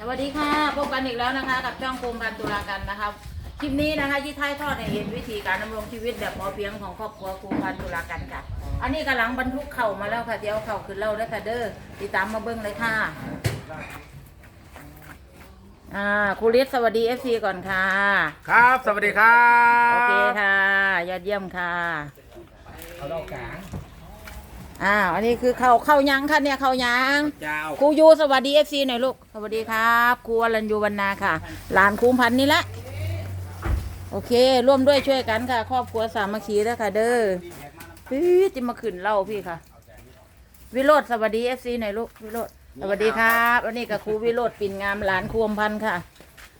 สวัสดีค่ะพบกันอีกแล้วนะคะ กับช่องภูมิพันธ์ตุลากันนะคะคลิปนี้นะคะที่ท้ายทอดให้เห็นวิธีการดำรงชีวิตแบบพอเพียงของครอบครัวภูมิพันธ์ตุลากันค่ะ อันนี้กำลังบรรทุกเข่ามาแล้วค่ะเดี๋ยวเข่าขึ้นเล่าได้อค่ะเด้อติดตามมาเบิ้งเลยค่ะอ่าครูฤทธิ์สวัสดีเอฟซีก่อนค่ะ ครับ สวัสดีครับ โอเคค่ะยอดเยี่ยมค่ะเอาดอกกลาง อ่าอันนี้คือเข่าเข่ายังค่ะเนี่ยเข่ายังยาวครูยูสวัสดีเอฟซีหน่อยลูกสวัสดีครับครูอรัญยูวรรณาค่ะหลานครูพันธุ์นี่ละโอเค ร่วมด้วยช่วยกันค่ะ ครอบครัวสามัคคีแล้วค่ะ เด้อพี่จะมาขึ้นเล่าพี่ค่ะ วิโรธสวัสดีเอฟซีหน่อยลูกวิโรธสวัสดีครับอันนี้กับครูวิโรธปิ่นงามหลานครูอมพันธ์ค่ะ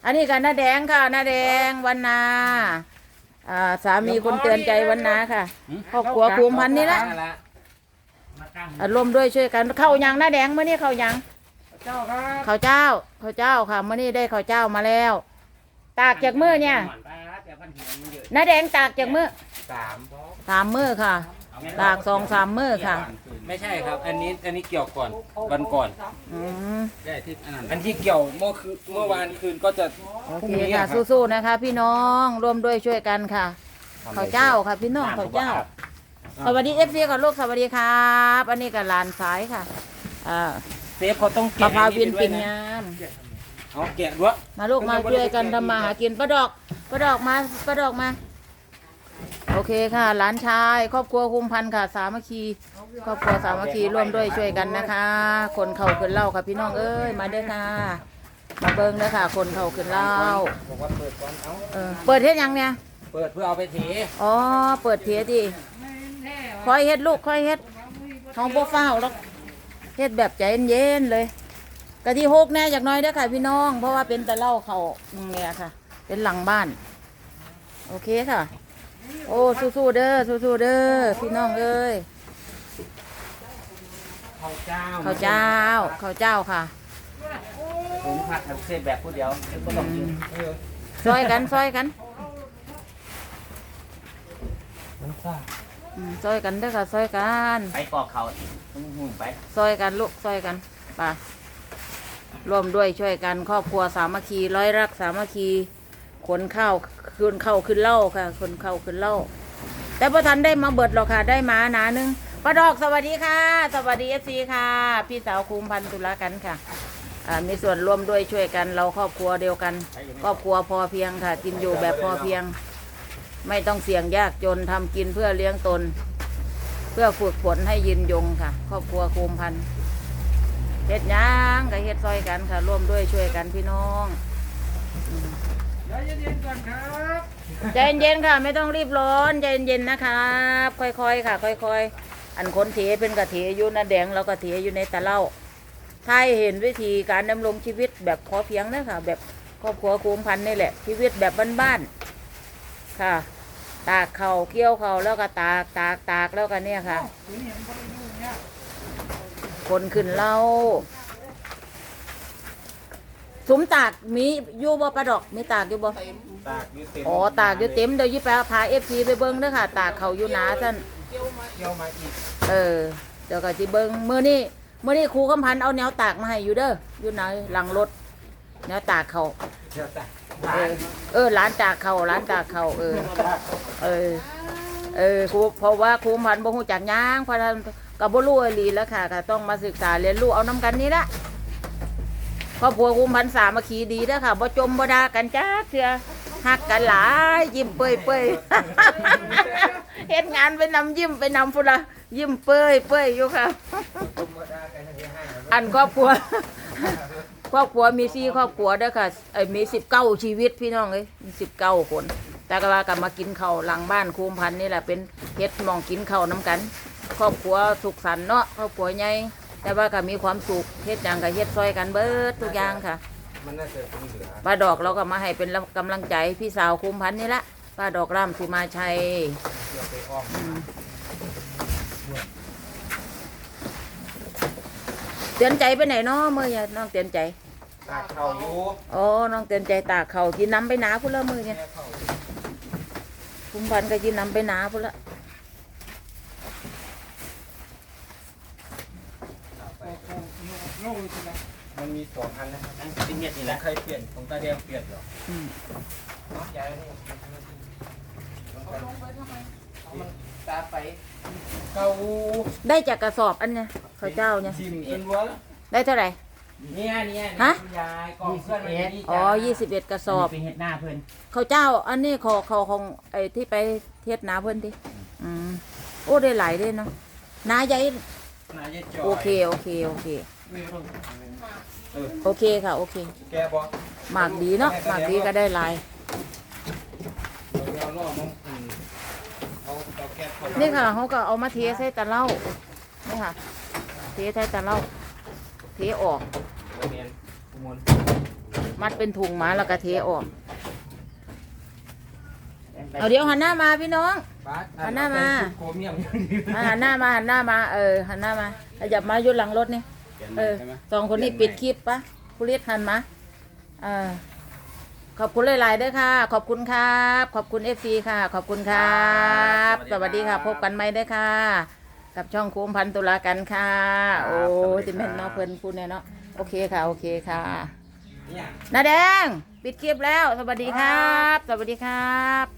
อันนี้กับน้าแดงค่ะน้าแดงวันนาอ่าสามีคนเตือนใจวันนาค่ะครอบครัวครูอมพันธ์นี่ละ อะร่วมด้วยช่วยกันเข้ายังหน้าแดงเมื่อนี้เข้ายังเจ้าครับข้าวเจ้าข้าวเจ้าค่ะเมื่อนี้ได้ข้าวเจ้ามาแล้ว ตากจากมือเนี่ยหน้าแดงตากจากมือสามสามมือค่ะ ตากสองสามมือค่ะ ไม่ใช่ครับ อันนี้อันนี้เกี่ยวก่อนวันก่อนอืมได้ที่อันนั้นอันที่เกี่ยวเมื่อคืนเมื่อวานคืนก็จะโอเคค่ะสู้ๆนะคะ พี่น้องร่วมด้วยช่วยกันค่ะข้าวเจ้าค่ะ พี่น้องข้าวเจ้า สวัสดีเอฟซีก่อนลูกสวัสดีครับ อันนี้กับหลานสายค่ะอ่าเซฟเขาต้องปลาแกะพาวินด้วปิยนนะงามเอาแกะด้วยมาลูกมาช่วยกันทำมาหากินป้าดอกป้าดอกมาป้าดอกมา โอเคค่ะหลานชาย ครอบครัวคุมพันธ์ค่ะ สามัคคี ครอบครัวสามัคคีร่วมด้วยช่วยกันนะคะ คนเข่าขึ้นเหล่าค่ะพี่น้องเอ้ยมาเด้อค่ะ มาเบิ้งเด้อค่ะ คนเข่าขึ้นเหล่าบอกว่าเปิดก่อนเอาเออเปิดเฮ็ดยังเนี่ย เปิดเพื่อเอาไปเทอ๋อเปิดเทียดิ คอยเฮ็ดลูกคอยเฮ็ดท้องบ่ฟ้าวหรอกเฮ็ดแบบใจเย็นๆเลยกะที่หกแน่จากหน้อยเด้อค่ะพี่น้อง เพราะว่าเป็นแต่เหล่าเขาเนี่ยค่ะ เป็นหลังบ้าน โอเคค่ะ โอ้สู้ๆเด้อสู้ๆเด้อพี่น้องเอ้ยข้าวเจ้าข้าวเจ้าข้าวเจ้าค่ะผมผัดแบบเซฟแบบผู้เดียวก็ต้องกินเออซอยกันซอยกันมันซ่า อืมซอยกันเด้อค่ะซอยกันไปปอกเขาหุ่นไปซอยกันลูกซอยกันไป่ะร่วมด้วยช่วยกันครอบครัวสามัคคีร้อยรักสามัคคีขนข้าวขึ้นเข้าขึ้นเหล่าค่ะขนเข้าขึ้นเหล่า แต่พอทันได้มาเบิดหรอกค่ะได้มาหนาหนึงป้าดอกสวัสดีค่ะ สวัสดีเอฟซีค่ะ พี่สาวคุมพันธุลากันค่ะอ่ามีส่วนร่วมด้วยช่วยกันเราครอบครัวเดียวกัน ครอบครัวพอเพียงค่ะ กินอยู่แบบพอเพียง ไม่ต้องเสี่ยงยากจนทำกินเพื่อเลี้ยงตน เพื่อฝึกฝนให้ยืนยงค่ะ ครอบครัวคุมพันธุ์เฮ็ดหยังกับเฮ็ดซอยกันค่ะ ร่วมด้วยช่วยกันพี่น้องเดี๋ยวเย็นๆก่อนครับใจเย็นๆค่ะ ไม่ต้องรีบร้อนใจเย็นๆนะครับ ค่อยๆค่ะ ค่อยๆ อันคนเถเป็นกะเถอยู่นะแดงเรากะเถอยู่ในตะเล่าถ้าให้เห็นวิธีการดำรงชีวิตแบบพอเพียงนะค่ะแบบครอบครัวคุมพันธุ์นี่แหละชีวิตแบบบ้านๆ ค่ะ ตากเขาเกี่ยวเขาแล้วก็ตากตากตากแล้วก็เนี่ยค่ะ คนขึ้นเหล่าสุมตากมีอยู่บ่ประดอกมีตากอยู่บ่ตากยืดเต็มอ๋อตากอยู่เต็มเดี๋ยวยี่ไปพาเอฟซีไปเบิ้งเด้อค่ะ ตากเขาอยู่หนาท่านเกี่ยวมาอีกเออเดี๋ยวก็จิเบิ้งมื้อนี้มื้อนี้ครูคำพันธ์เอาแนวตากมาให้อยู่เด้ออยู่ไหนหลังรถแนวตากเขา เออเออร้านตากเขาร้านตากเขาเออ เออ เออครูเพราะว่าครูพันบ่ฮู้จักหยังเพราะฉะนั้นก็บ่รู้อีหลีแล้วค่ะก็ต้องมาศึกษาเรียนรู้เอานํกันนี่ละครอบครัวครูพันสามัคคีดีเด้อค่ะบ่จมบ่ด่ากันจักเทื่อฮักกันหลายยิ้มเปื่อยเปื่อยเฮ็ดงานไปนำยิ้มไปนำพุ่นละยิ้มเปื่อยเปื่อยอยู่ค่ะ อันครอบครัว ครอบครัวมีสี่ครอบครัวเด้อค่ะเอ้ยมีสิบเก้าชีวิตพี่น้องเอ้ยมีสิบเก้าคน แต่ก็ว่ากันมากินข้าวหลังบ้านคูมพันธุ์นี่แหละเป็นเฮ็ดหมองกินข้าวน้ำกัน ครอบครัวสุขสันต์เนาะครอบครัวใหญ่แต่ว่าก็มีความสุขเฮ็ดหยังก็เฮ็ดซอยกันเบิดทุกอย่างค่ะมันน่าจะเป็นเหลือป้าดอกเราก็มาให้เป็นกำลังใจพี่สาวคุมพันธุ์นี่ละป้าดอกร่ำสีมาชัยเดี๋ยวไปอ้อมอืม เตือนใจไปไหนเนาะเมื่อเนี่ยน้องเตือนใจ ตากเขาอยู่อ๋อ น้องเตือนใจตากเขากินน้ำไปหนาพุ่นละมือเนี่ยแค่เขาคุมพันธุ์ก็กินน้ำไปหนาพุ่นละโง่เลยทีละมันมีสองอันนะครับนั่นเป็นเห็ดนี่แหแต่ละใครเปลี่ยนของตาแดงเปลี่ยนเหรออืมน้องยายนี่มันตาไปเกาได้จากกระสอบอันเนี้ย ข้าวเจ้าเนี่ยทิมเป็นวัวได้เท่าไหร่ เนี่ยเนี่ยฮะ คุณยายกล่องเพื่อนมันยู่นี่อ๋อจ้ะยี่สิบเอ็ดกระสอบเป็นเห็ดหน้าเพื่อนข้าวเจ้า อันนี้ขอขอของไอ้ที่ไปเทศนาเพิ่นดิอืมโอ้ได้หลายเด้เนาะนาใหญ่นายจะจอยโอเคโอเคโอเค เออโอเคค่ะ โอเค แกบอกหมากดีเนาะหมากดีก็ได้หลายเดี๋ยวเราล่อมองอืมเอาเอาแก๊สเข้านี่ค่ะเขาก็เอามาเทใส่ตะเหล้านี่ค่ะเท ใส่ตะเหล้าเทออกเมียนอุโมนมัดเป็นถุงมาแล้วก็เทออก เอาเดี๋ยวหันหน้ามาพี่น้องบาสหันหน้ามาโครเมียมอย่างนี้อะหันหน้ามาหันหน้ามาเออหันหน้ามาขยับมาอยู่หลังรถนี่ เออสองคนนี้ปิดคลิปปะผู้เรียกหันมาเออขอบคุณหลายๆด้วยค่ะ ขอบคุณครับ ขอบคุณเอฟซีค่ะ ขอบคุณครับ สวัสดีค่ะ พบกันใหม่ด้วยค่ะ กับช่องโค้งพันตุลากันค่ะ โอ้ยติแม่นเนาะเพิ่นพูดเนี่ยเนาะโอเคค่ะ โอเคค่ะเนี่ยน้าแดง ปิดคลิปแล้ว สวัสดีครับ สวัสดีครับ